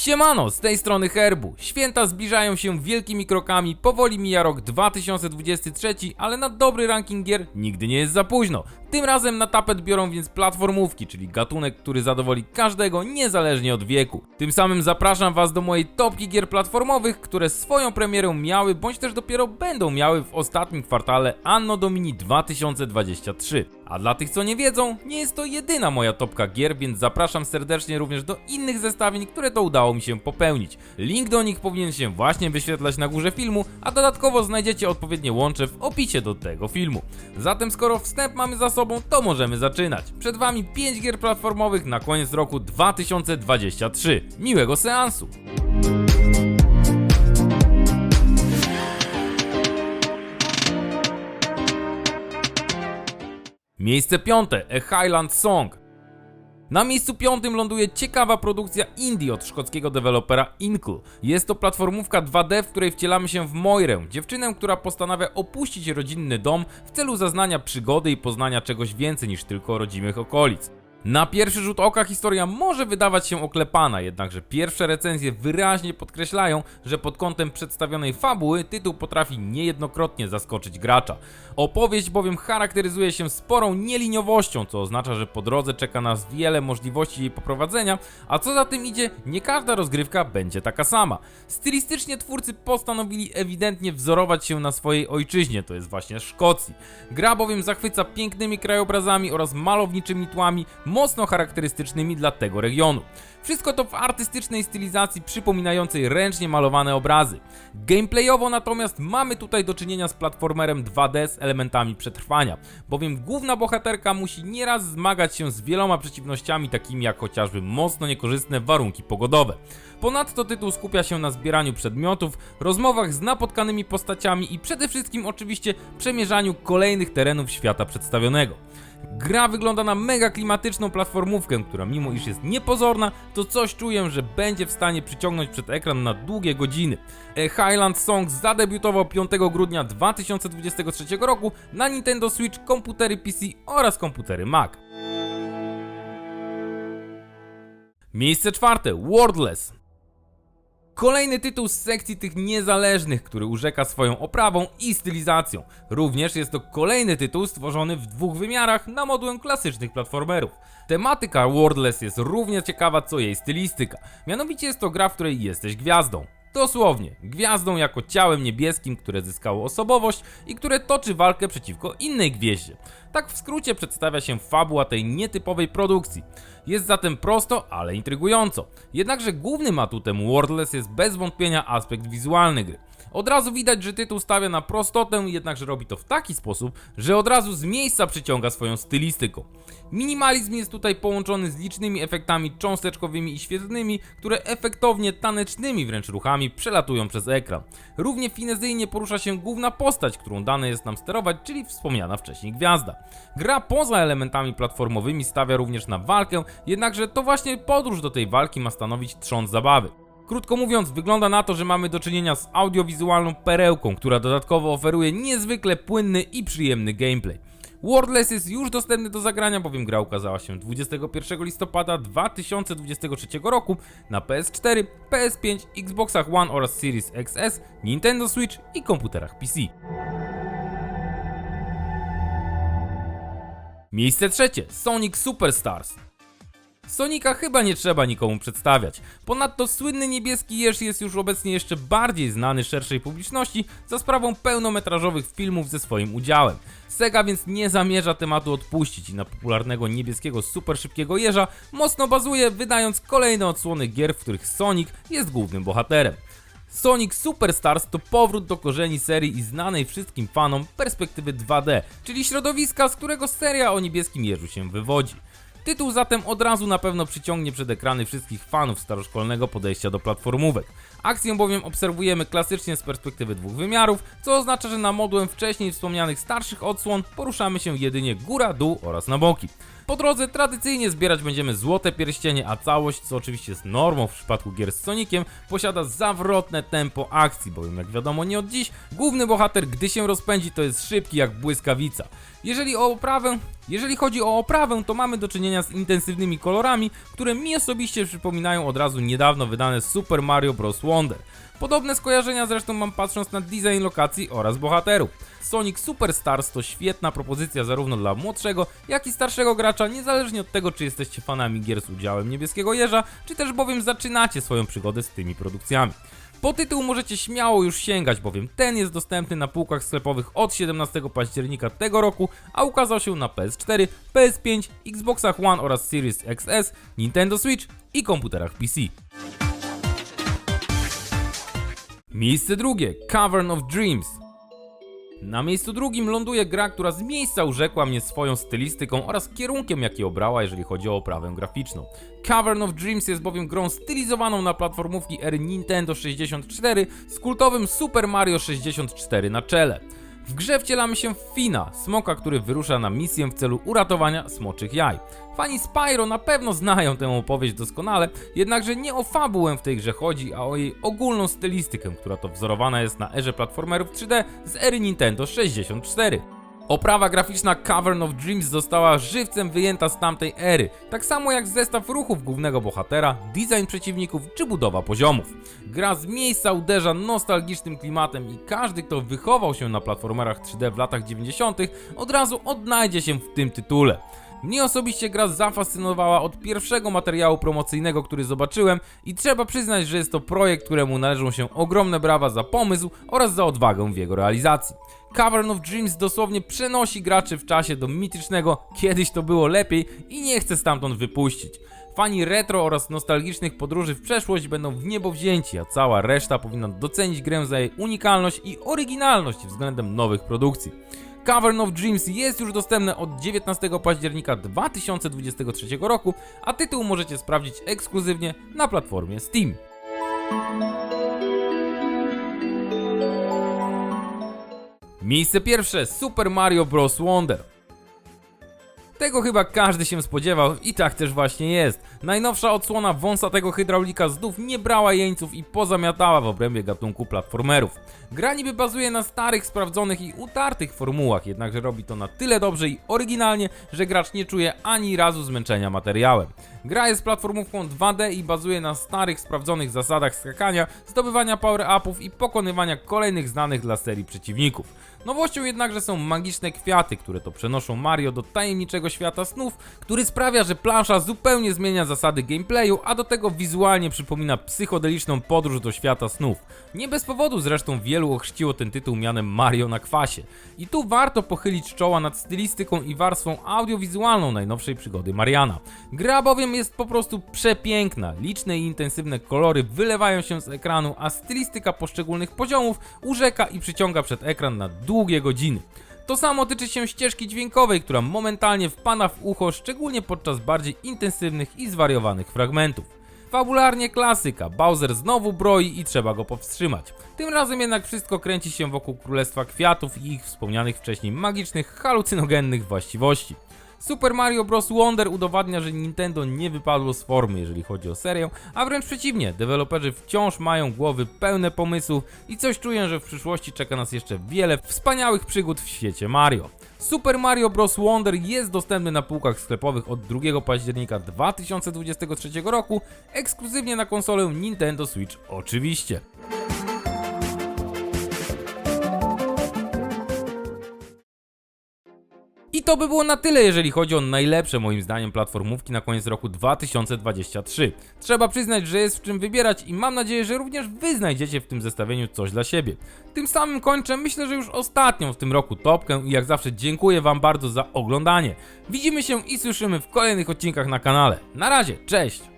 Siemano, z tej strony Herbu. Święta zbliżają się wielkimi krokami, powoli mija rok 2023, ale na dobry ranking gier nigdy nie jest za późno. Tym razem na tapet biorą więc platformówki, czyli gatunek, który zadowoli każdego niezależnie od wieku. Tym samym zapraszam Was do mojej topki gier platformowych, które swoją premierę miały, bądź też dopiero będą miały w ostatnim kwartale Anno Domini 2023. A dla tych co nie wiedzą, nie jest to jedyna moja topka gier, więc zapraszam serdecznie również do innych zestawień, które to udało mi się popełnić. Link do nich powinien się właśnie wyświetlać na górze filmu, a dodatkowo znajdziecie odpowiednie łącze w opisie do tego filmu. Zatem skoro wstęp mamy za sobą, to możemy zaczynać. Przed Wami 5 gier platformowych na koniec roku 2023. Miłego seansu! Miejsce piąte, A Highland Song. Na miejscu piątym ląduje ciekawa produkcja indie od szkockiego dewelopera Inkle. Jest to platformówka 2D, w której wcielamy się w Moirę, dziewczynę, która postanawia opuścić rodzinny dom w celu zaznania przygody i poznania czegoś więcej niż tylko rodzimych okolic. Na pierwszy rzut oka historia może wydawać się oklepana, jednakże pierwsze recenzje wyraźnie podkreślają, że pod kątem przedstawionej fabuły tytuł potrafi niejednokrotnie zaskoczyć gracza. Opowieść bowiem charakteryzuje się sporą nieliniowością, co oznacza, że po drodze czeka nas wiele możliwości jej poprowadzenia, a co za tym idzie, nie każda rozgrywka będzie taka sama. Stylistycznie twórcy postanowili ewidentnie wzorować się na swojej ojczyźnie, to jest właśnie Szkocji. Gra bowiem zachwyca pięknymi krajobrazami oraz malowniczymi tłami, mocno charakterystycznymi dla tego regionu. Wszystko to w artystycznej stylizacji przypominającej ręcznie malowane obrazy. Gameplayowo natomiast mamy tutaj do czynienia z platformerem 2D z elementami przetrwania, bowiem główna bohaterka musi nieraz zmagać się z wieloma przeciwnościami takimi jak chociażby mocno niekorzystne warunki pogodowe. Ponadto tytuł skupia się na zbieraniu przedmiotów, rozmowach z napotkanymi postaciami i przede wszystkim oczywiście przemierzaniu kolejnych terenów świata przedstawionego. Gra wygląda na mega klimatyczną platformówkę, która mimo iż jest niepozorna, to coś czuję, że będzie w stanie przyciągnąć przed ekran na długie godziny. A Highland Songs zadebiutował 5 grudnia 2023 roku na Nintendo Switch, komputery PC oraz komputery Mac. Miejsce czwarte Wordless. Kolejny tytuł z sekcji tych niezależnych, który urzeka swoją oprawą i stylizacją. Również jest to kolejny tytuł stworzony w dwóch wymiarach na modułę klasycznych platformerów. Tematyka Wordless jest równie ciekawa co jej stylistyka. Mianowicie jest to gra, w której jesteś gwiazdą. Dosłownie, gwiazdą jako ciałem niebieskim, które zyskało osobowość i które toczy walkę przeciwko innej gwieździe. Tak w skrócie przedstawia się fabuła tej nietypowej produkcji. Jest zatem prosto, ale intrygująco. Jednakże głównym atutem Wordless jest bez wątpienia aspekt wizualny gry. Od razu widać, że tytuł stawia na prostotę, jednakże robi to w taki sposób, że od razu z miejsca przyciąga swoją stylistyką. Minimalizm jest tutaj połączony z licznymi efektami cząsteczkowymi i świetlnymi, które efektownie tanecznymi wręcz ruchami przelatują przez ekran. Równie finezyjnie porusza się główna postać, którą dane jest nam sterować, czyli wspomniana wcześniej gwiazda. Gra poza elementami platformowymi stawia również na walkę, jednakże to właśnie podróż do tej walki ma stanowić trząs zabawy. Krótko mówiąc, wygląda na to, że mamy do czynienia z audiowizualną perełką, która dodatkowo oferuje niezwykle płynny i przyjemny gameplay. Wordless jest już dostępny do zagrania, bowiem gra ukazała się 21 listopada 2023 roku na PS4, PS5, Xboxach One oraz Series XS, Nintendo Switch i komputerach PC. Miejsce trzecie Sonic Superstars. Sonika chyba nie trzeba nikomu przedstawiać. Ponadto słynny niebieski jeż jest już obecnie jeszcze bardziej znany szerszej publiczności za sprawą pełnometrażowych filmów ze swoim udziałem. Sega więc nie zamierza tematu odpuścić i na popularnego niebieskiego super szybkiego jeża mocno bazuje, wydając kolejne odsłony gier, w których Sonic jest głównym bohaterem. Sonic Superstars to powrót do korzeni serii i znanej wszystkim fanom perspektywy 2D, czyli środowiska, z którego seria o niebieskim jeżu się wywodzi. Tytuł zatem od razu na pewno przyciągnie przed ekrany wszystkich fanów staroszkolnego podejścia do platformówek. Akcję bowiem obserwujemy klasycznie z perspektywy dwóch wymiarów, co oznacza, że na modułem wcześniej wspomnianych starszych odsłon poruszamy się jedynie góra, dół oraz na boki. Po drodze tradycyjnie zbierać będziemy złote pierścienie, a całość, co oczywiście jest normą w przypadku gier z Soniciem, posiada zawrotne tempo akcji, bowiem jak wiadomo nie od dziś, główny bohater gdy się rozpędzi to jest szybki jak błyskawica. Jeżeli o oprawę, jeżeli chodzi o oprawę, to mamy do czynienia z intensywnymi kolorami, które mi osobiście przypominają od razu niedawno wydane Super Mario Bros. Wonder. Podobne skojarzenia zresztą mam patrząc na design lokacji oraz bohaterów. Sonic Superstars to świetna propozycja zarówno dla młodszego, jak i starszego gracza, niezależnie od tego, czy jesteście fanami gier z udziałem niebieskiego jeża, czy też bowiem zaczynacie swoją przygodę z tymi produkcjami. Po tytuł możecie śmiało już sięgać, bowiem ten jest dostępny na półkach sklepowych od 17 października tego roku, a ukazał się na PS4, PS5, Xboxach One oraz Series XS, Nintendo Switch i komputerach PC. Miejsce drugie Cavern of Dreams. Na miejscu drugim ląduje gra, która z miejsca urzekła mnie swoją stylistyką oraz kierunkiem, jaki obrała, jeżeli chodzi o oprawę graficzną. Cavern of Dreams jest bowiem grą stylizowaną na platformówki ery Nintendo 64 z kultowym Super Mario 64 na czele. W grze wcielamy się w Fina, smoka, który wyrusza na misję w celu uratowania smoczych jaj. Fani Spyro na pewno znają tę opowieść doskonale, jednakże nie o fabułę w tej grze chodzi, a o jej ogólną stylistykę, która to wzorowana jest na erze platformerów 3D z ery Nintendo 64. Oprawa graficzna Cavern of Dreams została żywcem wyjęta z tamtej ery, tak samo jak zestaw ruchów głównego bohatera, design przeciwników czy budowa poziomów. Gra z miejsca uderza nostalgicznym klimatem i każdy, kto wychował się na platformerach 3D w latach 90., od razu odnajdzie się w tym tytule. Mnie osobiście gra zafascynowała od pierwszego materiału promocyjnego, który zobaczyłem i trzeba przyznać, że jest to projekt, któremu należą się ogromne brawa za pomysł oraz za odwagę w jego realizacji. Cavern of Dreams dosłownie przenosi graczy w czasie do mitycznego kiedyś to było lepiej i nie chce stamtąd wypuścić. Fani retro oraz nostalgicznych podróży w przeszłość będą w niebo wzięci, a cała reszta powinna docenić grę za jej unikalność i oryginalność względem nowych produkcji. Cavern of Dreams jest już dostępne od 19 października 2023 roku, a tytuł możecie sprawdzić ekskluzywnie na platformie Steam. Miejsce pierwsze Super Mario Bros. Wonder. Tego chyba każdy się spodziewał i tak też właśnie jest. Najnowsza odsłona wąsatego hydraulika znów nie brała jeńców i pozamiatała w obrębie gatunku platformerów. Gra niby bazuje na starych, sprawdzonych i utartych formułach, jednakże robi to na tyle dobrze i oryginalnie, że gracz nie czuje ani razu zmęczenia materiałem. Gra jest platformówką 2D i bazuje na starych, sprawdzonych zasadach skakania, zdobywania power-upów i pokonywania kolejnych znanych dla serii przeciwników. Nowością jednakże są magiczne kwiaty, które to przenoszą Mario do tajemniczego świata snów, który sprawia, że plansza zupełnie zmienia zasady gameplayu, a do tego wizualnie przypomina psychodeliczną podróż do świata snów. Nie bez powodu zresztą wielu ochrzciło ten tytuł mianem Mario na kwasie. I tu warto pochylić czoła nad stylistyką i warstwą audiowizualną najnowszej przygody Mariana. Gra bowiem jest po prostu przepiękna, liczne i intensywne kolory wylewają się z ekranu, a stylistyka poszczególnych poziomów urzeka i przyciąga przed ekran na długie godziny. To samo tyczy się ścieżki dźwiękowej, która momentalnie wpada w ucho, szczególnie podczas bardziej intensywnych i zwariowanych fragmentów. Fabularnie klasyka, Bowser znowu broi i trzeba go powstrzymać. Tym razem jednak wszystko kręci się wokół Królestwa Kwiatów i ich wspomnianych wcześniej magicznych, halucynogennych właściwości. Super Mario Bros. Wonder udowadnia, że Nintendo nie wypadło z formy, jeżeli chodzi o serię, a wręcz przeciwnie, deweloperzy wciąż mają głowy pełne pomysłów i coś czuję, że w przyszłości czeka nas jeszcze wiele wspaniałych przygód w świecie Mario. Super Mario Bros. Wonder jest dostępny na półkach sklepowych od 2 października 2023 roku, ekskluzywnie na konsolę Nintendo Switch oczywiście. To by było na tyle, jeżeli chodzi o najlepsze moim zdaniem platformówki na koniec roku 2023. Trzeba przyznać, że jest w czym wybierać i mam nadzieję, że również wy znajdziecie w tym zestawieniu coś dla siebie. Tym samym kończę, myślę, że już ostatnią w tym roku topkę i jak zawsze dziękuję wam bardzo za oglądanie. Widzimy się i słyszymy w kolejnych odcinkach na kanale. Na razie, cześć!